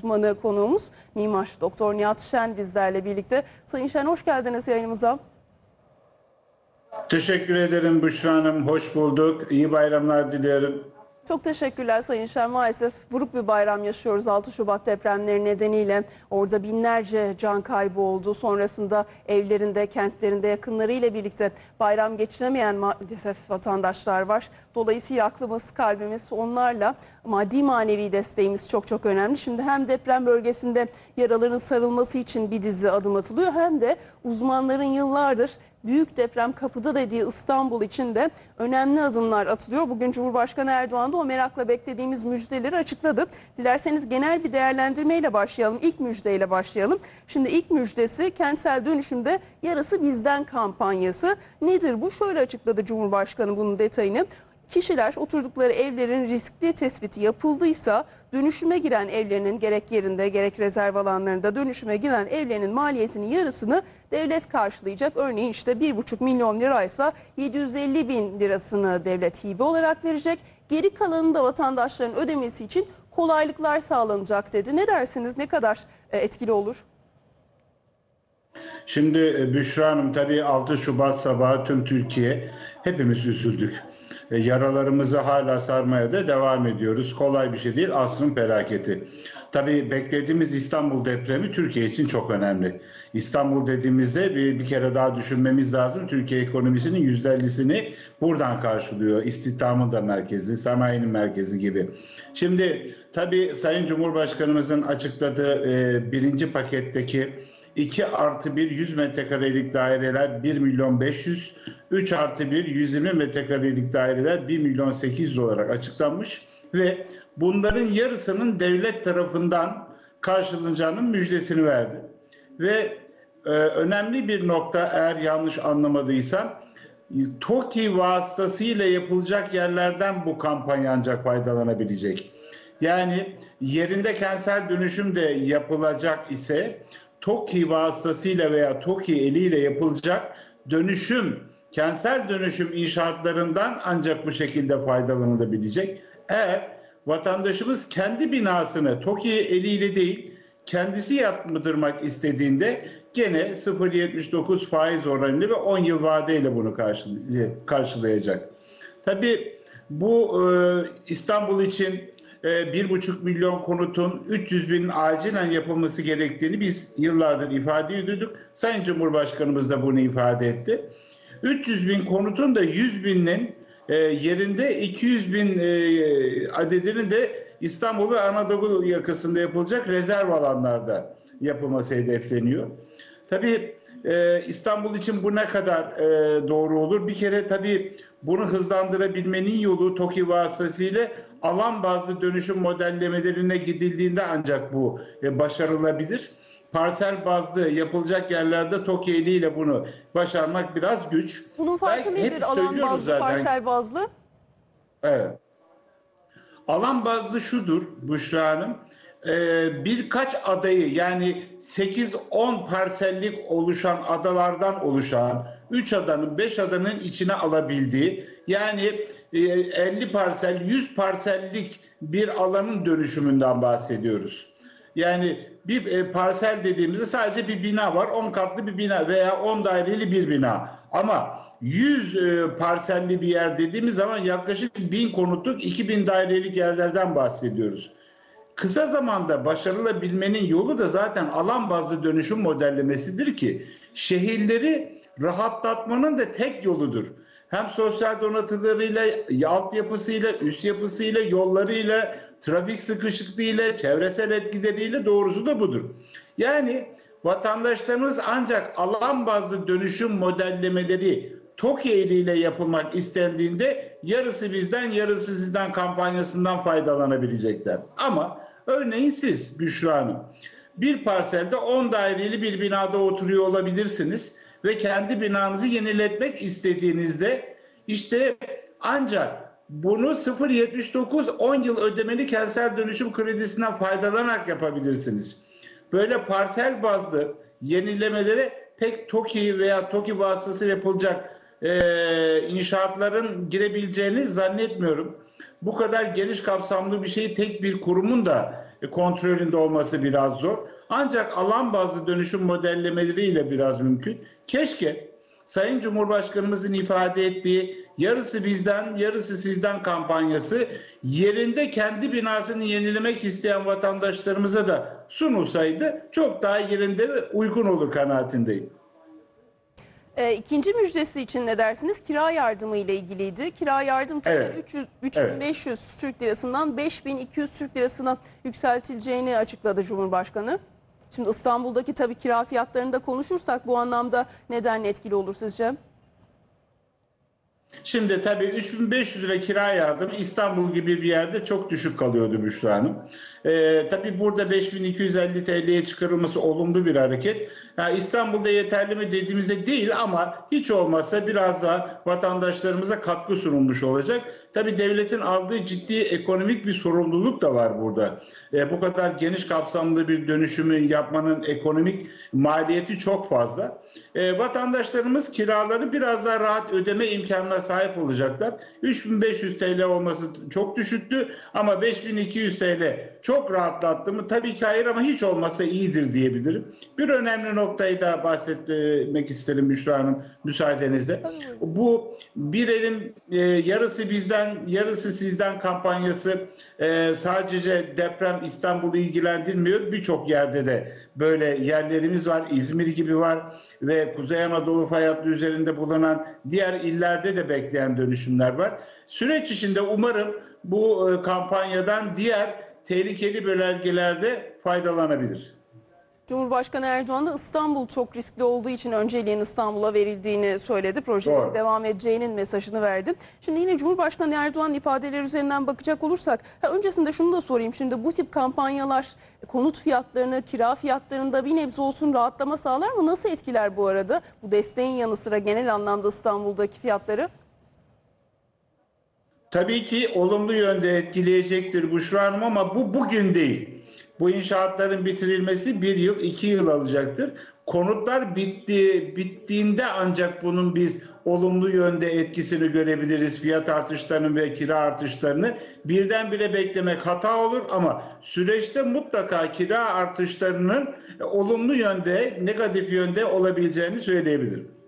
uzmanı konuğumuz Mimar Doktor Nihat Şen bizlerle birlikte. Sayın Şen hoş geldiniz yayınımıza. Teşekkür ederim Büşra Hanım. Hoş bulduk. İyi bayramlar dilerim. Çok teşekkürler Sayın Şen. Maalesef buruk bir bayram yaşıyoruz 6 Şubat depremleri nedeniyle. Orada binlerce can kaybı oldu. Sonrasında evlerinde, kentlerinde yakınlarıyla birlikte bayram geçiremeyen maalesef vatandaşlar var. Dolayısıyla aklımız, kalbimiz onlarla maddi manevi desteğimiz çok çok önemli. Şimdi hem deprem bölgesinde yaraların sarılması için bir dizi adım atılıyor hem de uzmanların yıllardır büyük deprem kapıda dediği İstanbul için de önemli adımlar atılıyor. Bugün Cumhurbaşkanı Erdoğan da o merakla beklediğimiz müjdeleri açıkladı. Dilerseniz genel bir değerlendirmeyle başlayalım. İlk müjdeyle başlayalım. Şimdi ilk müjdesi kentsel dönüşümde yarısı bizden kampanyası. Nedir bu? Şöyle açıkladı Cumhurbaşkanı bunun detayını. Kişiler oturdukları evlerin riskli tespiti yapıldıysa dönüşüme giren evlerinin gerek yerinde gerek rezerv alanlarında dönüşüme giren evlerinin maliyetinin yarısını devlet karşılayacak. Örneğin işte 1,5 milyon liraysa 750 bin lirasını devlet hibe olarak verecek. Geri kalanını da vatandaşların ödemesi için kolaylıklar sağlanacak dedi. Ne dersiniz ne kadar e, etkili olur? Şimdi e, Büşra Hanım tabii 6 Şubat sabahı tüm Türkiye hepimiz üzüldük. E, Yaralarımızı hala sarmaya da devam ediyoruz. Kolay bir şey değil. Asrın felaketi. Tabii beklediğimiz İstanbul depremi Türkiye için çok önemli. İstanbul dediğimizde bir, bir kere daha düşünmemiz lazım. Türkiye ekonomisinin %50'sini buradan karşılıyor. İstihdamın da merkezi, sanayinin merkezi gibi. Şimdi tabii Sayın Cumhurbaşkanımızın açıkladığı e, birinci paketteki 2 artı 1 100 metrekarelik daireler 1 milyon 500, 3 artı 1 120 metrekarelik daireler 1 milyon 800 olarak açıklanmış ve bunların yarısının devlet tarafından karşılanacağının müjdesini verdi. Ve e, önemli bir nokta eğer yanlış anlamadıysam TOKİ vasıtasıyla yapılacak yerlerden bu kampanya ancak faydalanabilecek. Yani yerinde kentsel dönüşüm de yapılacak ise TOKİ vasıtasıyla veya TOKİ eliyle yapılacak dönüşüm, kentsel dönüşüm inşaatlarından ancak bu şekilde faydalanılabilecek. Eğer vatandaşımız kendi binasını TOKİ eliyle değil, kendisi yaptırmak istediğinde gene 0.79 faiz oranıyla ve 10 yıl vadeyle bunu karşılayacak. Tabii bu İstanbul için e, bir buçuk milyon konutun 300 bin acilen yapılması gerektiğini biz yıllardır ifade ediyorduk. Sayın Cumhurbaşkanımız da bunu ifade etti. 300 bin konutun da 100 binin e, yerinde 200 bin e, adedinin de İstanbul ve Anadolu yakasında yapılacak rezerv alanlarda yapılması hedefleniyor. Tabii İstanbul için bu ne kadar doğru olur? Bir kere tabii bunu hızlandırabilmenin yolu TOKİ vasıtasıyla alan bazlı dönüşüm modellemelerine gidildiğinde ancak bu e, başarılabilir. Parsel bazlı yapılacak yerlerde TOKİ ile bunu başarmak biraz güç. Bunun farkı Ben- nedir alan bazlı, zaten. parsel bazlı? Evet. Alan bazlı şudur Büşra Hanım. Ee, birkaç adayı yani 8-10 parsellik oluşan adalardan oluşan 3 adanın 5 adanın içine alabildiği yani e, 50 parsel 100 parsellik bir alanın dönüşümünden bahsediyoruz. Yani bir e, parsel dediğimizde sadece bir bina var 10 katlı bir bina veya 10 daireli bir bina ama 100 e, parselli bir yer dediğimiz zaman yaklaşık 1000 konutluk 2000 dairelik yerlerden bahsediyoruz. Kısa zamanda başarılabilmenin yolu da zaten alan bazlı dönüşüm modellemesidir ki şehirleri rahatlatmanın da tek yoludur. Hem sosyal donatılarıyla, altyapısıyla, üst yapısıyla, yollarıyla, trafik sıkışıklığıyla, çevresel etkileriyle doğrusu da budur. Yani vatandaşlarımız ancak alan bazlı dönüşüm modellemeleri TOKİ eliyle yapılmak istendiğinde yarısı bizden yarısı sizden kampanyasından faydalanabilecekler. Ama örneğin siz Büşra Hanım bir parselde 10 daireli bir binada oturuyor olabilirsiniz ve kendi binanızı yeniletmek istediğinizde işte ancak bunu 0.79 10 yıl ödemeli kentsel dönüşüm kredisinden faydalanarak yapabilirsiniz. Böyle parsel bazlı yenilemelere pek TOKİ veya TOKİ vasıtasıyla yapılacak e, inşaatların girebileceğini zannetmiyorum. Bu kadar geniş kapsamlı bir şeyi tek bir kurumun da e, kontrolünde olması biraz zor. Ancak alan bazlı dönüşüm modellemeleriyle biraz mümkün. Keşke Sayın Cumhurbaşkanımızın ifade ettiği yarısı bizden, yarısı sizden kampanyası yerinde kendi binasını yenilemek isteyen vatandaşlarımıza da sunulsaydı çok daha yerinde ve uygun olur kanaatindeyim. E, ikinci müjdesi için ne dersiniz? Kira yardımı ile ilgiliydi. Kira yardım tutarı Evet. 300 3500 Türk lirasından 5200 Türk lirasına yükseltileceğini açıkladı Cumhurbaşkanı. Şimdi İstanbul'daki tabii kira fiyatlarını da konuşursak bu anlamda neden etkili olur sizce? Şimdi tabii 3500 lira kira yardımı İstanbul gibi bir yerde çok düşük kalıyordu Büşra Hanım. Ee, tabii burada 5250 TL'ye çıkarılması olumlu bir hareket. Ha, İstanbul'da yeterli mi dediğimizde değil ama hiç olmazsa biraz daha vatandaşlarımıza katkı sunulmuş olacak. Tabii devletin aldığı ciddi ekonomik bir sorumluluk da var burada. Ee, bu kadar geniş kapsamlı bir dönüşümü yapmanın ekonomik maliyeti çok fazla. Ee, vatandaşlarımız kiraları biraz daha rahat ödeme imkanına sahip olacaklar. 3500 TL olması çok düşüktü ama 5200 TL çok rahatlattı mı? Tabii ki hayır ama hiç olmasa iyidir diyebilirim. Bir önemli noktayı da bahsetmek isterim Büşra Hanım müsaadenizle. Bu bir elin e, yarısı bizden yarısı sizden kampanyası e, sadece deprem İstanbul'u ilgilendirmiyor. Birçok yerde de böyle yerlerimiz var. İzmir gibi var ve Kuzey Anadolu fay hattı üzerinde bulunan diğer illerde de bekleyen dönüşümler var. Süreç içinde umarım bu e, kampanyadan diğer tehlikeli bölgelerde faydalanabilir. Cumhurbaşkanı Erdoğan da İstanbul çok riskli olduğu için önceliğin İstanbul'a verildiğini söyledi. Projelerin Doğru. devam edeceğinin mesajını verdi. Şimdi yine Cumhurbaşkanı Erdoğan ifadeleri üzerinden bakacak olursak ha öncesinde şunu da sorayım. Şimdi bu tip kampanyalar konut fiyatlarını, kira fiyatlarında bir nebze olsun rahatlama sağlar mı? Nasıl etkiler bu arada? Bu desteğin yanı sıra genel anlamda İstanbul'daki fiyatları? Tabii ki olumlu yönde etkileyecektir Büşra Hanım ama bu bugün değil. Bu inşaatların bitirilmesi bir yıl, iki yıl alacaktır. Konutlar bitti, bittiğinde ancak bunun biz olumlu yönde etkisini görebiliriz. Fiyat artışlarını ve kira artışlarını birdenbire beklemek hata olur ama süreçte mutlaka kira artışlarının olumlu yönde, negatif yönde olabileceğini söyleyebilirim.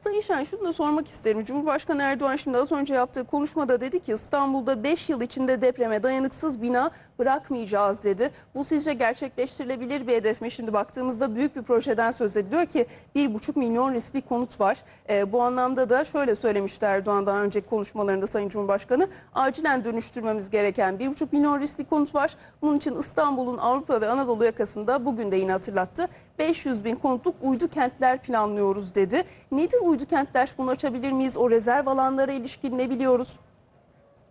Sayın Şen şunu da sormak isterim. Cumhurbaşkanı Erdoğan şimdi az önce yaptığı konuşmada dedi ki İstanbul'da 5 yıl içinde depreme dayanıksız bina bırakmayacağız dedi. Bu sizce gerçekleştirilebilir bir hedef mi? Şimdi baktığımızda büyük bir projeden söz ediliyor ki 1,5 milyon riskli konut var. Ee, bu anlamda da şöyle söylemişti Erdoğan daha önceki konuşmalarında Sayın Cumhurbaşkanı. Acilen dönüştürmemiz gereken 1,5 milyon riskli konut var. Bunun için İstanbul'un Avrupa ve Anadolu yakasında bugün de yine hatırlattı. 500 bin konutluk uydu kentler planlıyoruz dedi. Nedir uydu kentler? Bunu açabilir miyiz? O rezerv alanlara ilişkin ne biliyoruz?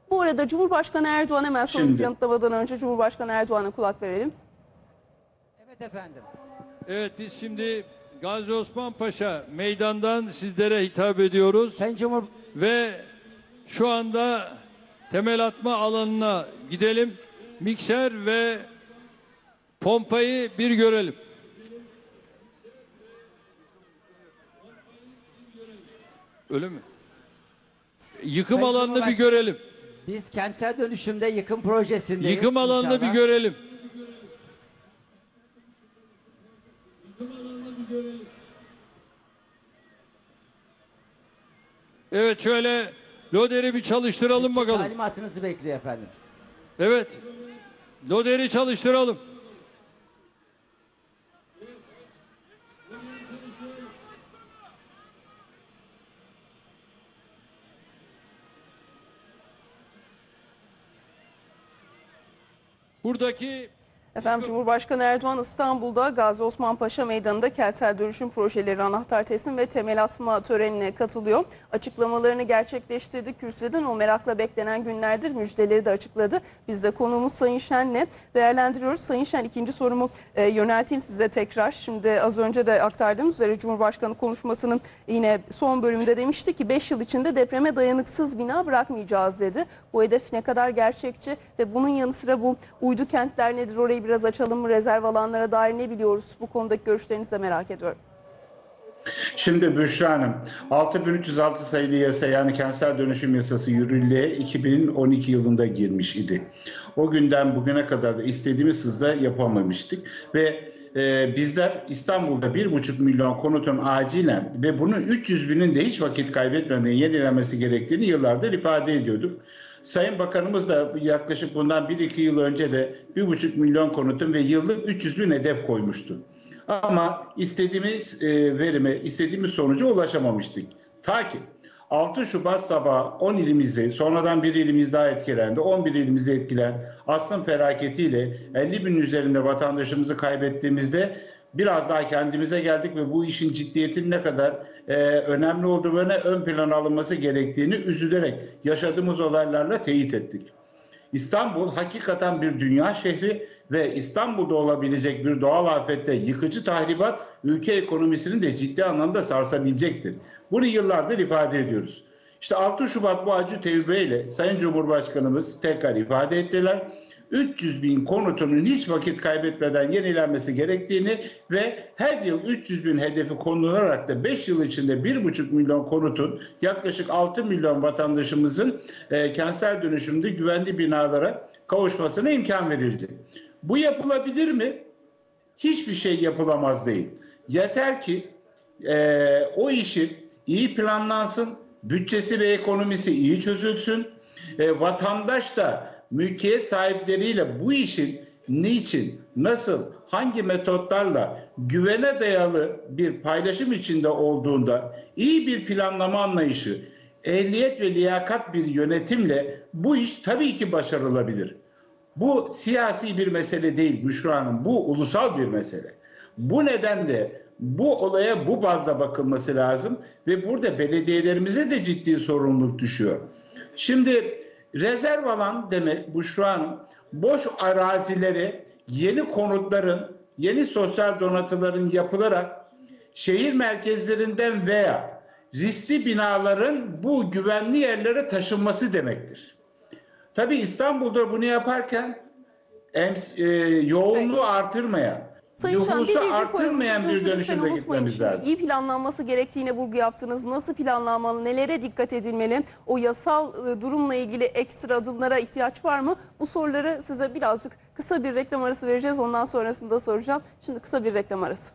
Bu arada Cumhurbaşkanı Erdoğan hemen sorumuzu Şimdi- yanıtlamadan önce Cumhurbaşkanı Erdoğan'a kulak verelim. Evet efendim. Evet biz şimdi Gazi Osman Paşa meydandan sizlere hitap ediyoruz Sayın Cumhur ve şu anda temel atma alanına gidelim. Mikser ve pompayı bir görelim. Öyle mi? Yıkım Sayın alanını bir Cumhurbaşkanı- görelim. biz kentsel dönüşümde yıkım projesindeyiz. Yıkım alanını bir inşallah. görelim. Evet şöyle loderi bir çalıştıralım bakalım. Talimatınızı bekliyor efendim. Evet. Loderi çalıştıralım. Buradaki Efendim Cumhurbaşkanı Erdoğan İstanbul'da Gazi Osman Paşa Meydanı'nda kentsel dönüşüm projeleri anahtar teslim ve temel atma törenine katılıyor. Açıklamalarını gerçekleştirdi. Kürsüden o merakla beklenen günlerdir müjdeleri de açıkladı. Biz de konuğumuz Sayın Şen'le değerlendiriyoruz. Sayın Şen ikinci sorumu e, yönelteyim size tekrar. Şimdi az önce de aktardığımız üzere Cumhurbaşkanı konuşmasının yine son bölümünde demişti ki 5 yıl içinde depreme dayanıksız bina bırakmayacağız dedi. Bu hedef ne kadar gerçekçi ve bunun yanı sıra bu uydu kentler nedir orayı biraz açalım? Rezerv alanlara dair ne biliyoruz? Bu konudaki görüşlerinizi de merak ediyorum. Şimdi Büşra Hanım, 6306 sayılı yasa yani kentsel dönüşüm yasası yürürlüğe 2012 yılında girmiş idi. O günden bugüne kadar da istediğimiz hızda yapamamıştık ve e, bizler İstanbul'da 1,5 milyon konutun acilen ve bunun 300 binin de hiç vakit kaybetmeden yenilenmesi gerektiğini yıllardır ifade ediyorduk. Sayın Bakanımız da yaklaşık bundan 1-2 yıl önce de 1,5 milyon konutun ve yıllık 300 bin hedef koymuştu. Ama istediğimiz e, verime, istediğimiz sonuca ulaşamamıştık. Ta ki 6 Şubat sabahı 10 ilimizi, sonradan bir ilimiz daha etkilendi. 11 ilimizde etkilen asrın felaketiyle 50 bin üzerinde vatandaşımızı kaybettiğimizde biraz daha kendimize geldik ve bu işin ciddiyetinin ne kadar e, önemli olduğunu ön plana alınması gerektiğini üzülerek yaşadığımız olaylarla teyit ettik. İstanbul hakikaten bir dünya şehri ve İstanbul'da olabilecek bir doğal afette yıkıcı tahribat ülke ekonomisini de ciddi anlamda sarsabilecektir. Bunu yıllardır ifade ediyoruz. İşte 6 Şubat bu acı tevbeyle Sayın Cumhurbaşkanımız tekrar ifade ettiler. 300 bin konutunun hiç vakit kaybetmeden yenilenmesi gerektiğini ve her yıl 300 bin hedefi konularak da 5 yıl içinde 1,5 milyon konutun yaklaşık 6 milyon vatandaşımızın e, kentsel dönüşümde güvenli binalara kavuşmasına imkan verildi. Bu yapılabilir mi? Hiçbir şey yapılamaz değil. Yeter ki e, o işin iyi planlansın, bütçesi ve ekonomisi iyi çözülsün. E, vatandaş da mülkiyet sahipleriyle bu işin niçin, nasıl, hangi metotlarla güvene dayalı bir paylaşım içinde olduğunda iyi bir planlama anlayışı, ehliyet ve liyakat bir yönetimle bu iş tabii ki başarılabilir. Bu siyasi bir mesele değil Büşra Hanım, bu ulusal bir mesele. Bu nedenle bu olaya bu bazda bakılması lazım ve burada belediyelerimize de ciddi sorumluluk düşüyor. Şimdi rezerv alan demek Büşra Hanım, boş arazileri yeni konutların, yeni sosyal donatıların yapılarak şehir merkezlerinden veya riskli binaların bu güvenli yerlere taşınması demektir. Tabii İstanbul'da bunu yaparken e, yoğunluğu artırmayan, Sayın Şahan bir bilgi arttırmayan koyun. bir dönüşümde gitmemiz lazım. İyi planlanması gerektiğine vurgu yaptınız. Nasıl planlanmalı, nelere dikkat edilmeli? O yasal e, durumla ilgili ekstra adımlara ihtiyaç var mı? Bu soruları size birazcık kısa bir reklam arası vereceğiz. Ondan sonrasında soracağım. Şimdi kısa bir reklam arası.